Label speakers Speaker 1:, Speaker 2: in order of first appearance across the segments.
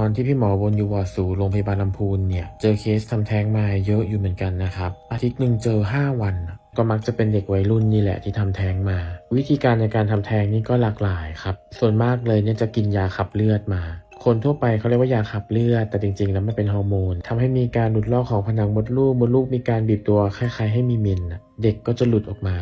Speaker 1: ตอนที่พี่หมอบนยูวอร์สูโรงพยาบาลลำพูนเนี่ยเจอเคสทำแท้งมาเยอะอยู่เหมือนกันนะครับ อาทิตย์หนึ่งเจอ 5 วัน ก็มักจะเป็นเด็กวัยรุ่นนี่แหละที่ทำแท้งมา วิธีการในการทำแท้งนี่ก็หลากหลายครับ ส่วนมากเลยเนี่ยจะกินยาขับเลือดมา คนทั่วไปเขาเรียกว่ายาขับเลือด แต่จริงๆ แล้วมันเป็นฮอร์โมนทำให้มีการหลุดลอกของผนังมดลูกมดลูกมีการบีบตัวคล้ายๆ ให้มีมินเด็กก็จะหลุดออกมา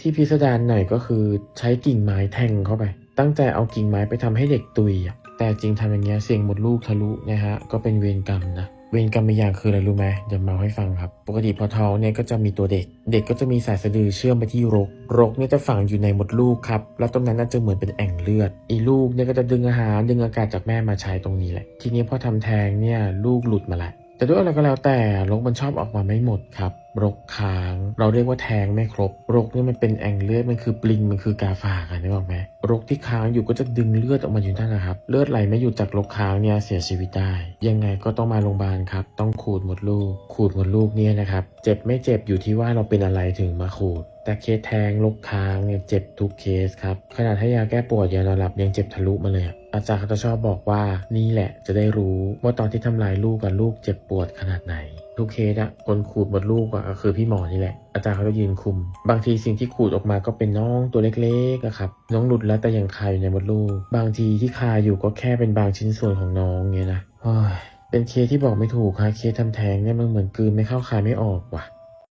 Speaker 1: ที่พิสดารหน่อยก็คือใช้กิ่งไม้แทงเข้าไป ตั้งใจเอากิ่งไม้ไปทำให้เด็กตุย แต่จริงทำอย่างเงี้ยเสี่ยงหมดลูกทะลุนะฮะก็เป็นเวรกรรมนะเวรกรรมอีกอย่างคืออะไรรู้ไหมเดี๋ยวมาให้ฟังครับ ปกติพอท้องเนี่ยก็จะมีตัวเด็ก เด็กก็จะมีสายสะดือเชื่อมไปที่รก รกเนี่ยจะฝังอยู่ในมดลูกครับ แล้วตรงนั้นน่าจะเหมือนเป็นแอ่งเลือด อีลูกเนี่ยก็จะดึงอาหารดึงอากาศจากแม่มาใช้ตรงนี้แหละ ทีนี้พอทำแท้งเนี่ยลูกหลุดมาละแต่ด้วยอะไรก็แล้วแต่รกมันชอบออกมาไม่หมดครับ รกค้าง เราเรียกว่าแทงไม่ครบรกนี่มันเป็นแองเลือดมันคือปลิงมันคือกาฝากอะนึกออกไหมรกที่ค้างอยู่ก็จะดึงเลือดออกมาอยู่นั่นนะครับเลือดไหลไม่หยุดจากรกค้างเนี่ยเสียชีวิตได้ยังไงก็ต้องมาโรงพยาบาลครับต้องขูดหมดลูก ขูดหมดลูกเนี่ยนะครับเจ็บไม่เจ็บอยู่ที่ว่าเราเป็นอะไรถึงมาขูด แต่เคสแทงลกค้างเนี่ยเจ็บทุกเคสครับขนาดให้ยาแก้ปวดยานอนหลับยังเจ็บทะลุมาเลยอะอาจารย์เขาจะชอบบอกว่านี่แหละจะได้รู้ว่าตอนที่ทำลายลูกกับลูกเจ็บปวดขนาดไหนทุกเคสอะคนขูดหมดลูกอะก็คือพี่หมอนี่แหละ อาจารย์เขาจะยืนคุม บางทีสิ่งที่ขูดออกมาก็เป็นน้องตัวเล็กๆอะครับ น้องหลุดแล้วแต่ยังคาอยู่ในมดลูก บางทีที่คาอยู่ก็แค่เป็นบางชิ้นส่วนของน้องเงี้ยนะโอ้ยเป็นเคสที่บอกไม่ถูกค่ะเคสทำแท้งเนี่ยมันเหมือนกลืนไม่เข้าคายไม่ออกว่ะ